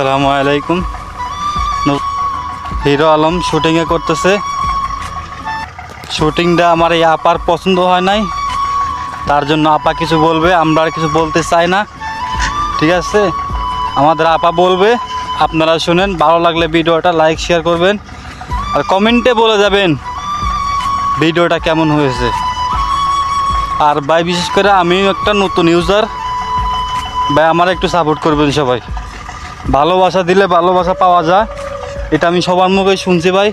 আসসালামু আলাইকুম। হিরো আলম শুটিংয়ে করতেছে। শুটিংটা আমার এই আপার পছন্দ হয় নাই। তার জন্য আপা কিছু বলবে, আমরা আর কিছু বলতে চাই না। ঠিক আছে? আমাদের আপা বলবে, আপনারা শুনেন। ভালো লাগলে ভিডিওটা লাইক শেয়ার করবেন। আর কমেন্টে বলে যাবেন, ভিডিওটা কেমন হয়েছে। আর ভাই, বিশেষ করে আমিও একটা নতুন ইউজার ভাই, আমার একটু সাপোর্ট করবেন সবাই। ভালোবাসা দিলে ভালোবাসা পাওয়া যায়। এটা আমি সবার মুখে শুনছি ভাই।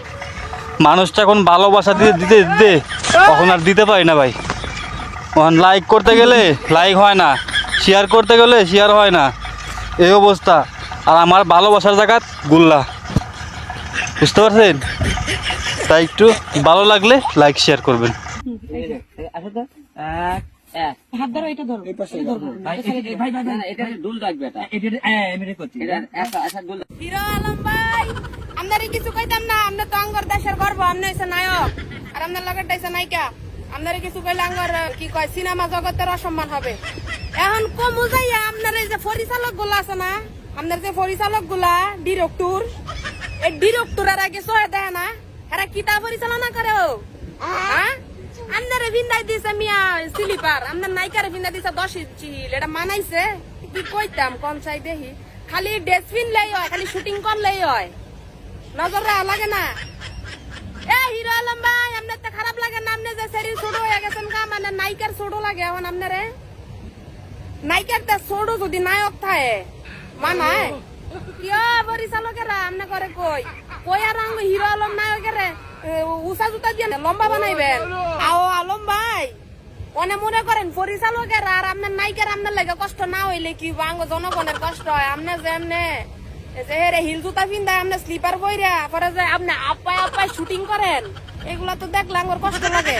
মানুষটা এখন ভালোবাসা দিয়ে দিতে দিতে কখন আর দিতে পারি না ভাই। এখন লাইক করতে গেলে লাইক হয় না শেয়ার করতে গেলে শেয়ার হয় না। এই অবস্থা। আর আমার ভালোবাসার জায়গা গুল্লা। বুঝতে পারছেন? তাই একটু ভালো লাগলে লাইক শেয়ার করবেন। তো এক এক হাত ধরো এটা ধরো। এটা ধরবো ভাই ভাই ভাই। এটা দুল রাখবে এটা। এটা এমনি করছি। এটা একটা আচ্ছা দুল হিরো আলম ভাই আপনারে কিছু কইতাম না আপনি তো আঙ্গর দেশের গর্ব আপনি হইছে নায়ক। আর আপনার লগেরটা হইছে নায়িকা। আপনারে কিছু কইলে আঙ্গর কি কয় সিনেমা জগতের অসম্মান হবে। এখন কমু যাইয়া আপনার এই যে পরিচালকগুলা আছে না আপনার যে পরিচালকগুলা ডিরেক্টর এই ডিরেক্টর আর আগে সহে দেয় না এরা কিতা পরিচালনা করে হ্যাঁ? আপনারে ভিন্দাই দিছে মিয়া স্লিপার আপনার নায়িকারে ভিন্দা দিছে দশ চিল এটা মানাইছে কি কইতাম কোন চাই দেখি খালি ডেসবিন লেই হয় খালি শুটিং করলেই হয় নজর লাগে না এ হিরো আলম ভাই আপনার তো খারাপ লাগে না আপনি যে শরীর ছোট হয়ে গেছেন কা মানে নায়িকার ছোট লাগে এখন আপনারে নায়িকার তে ছোট যদি নায়ক থাকে মানায় কিয় পরিচালকেরা আপনি করে কই কই আর আঙ্গ হিরো আলম নায়কেরে উষা জুতা দিয়ে লম্বা বানাইবেন আও আলম ভাই অনে মনে করেন পরিচালকের আর আপনার নায়িকার আপনার লাগে কষ্ট না হইলে কি বাঙ্গ জনগণের কষ্ট হয়? আপনার যেমনে যে হেরে হিল জুতা পিন্দায় আপনি স্লিপার বইরা পরে যে আপনি আপায় আপায় শুটিং করেন এগুলা তো দেখলে আমার কষ্ট লাগে।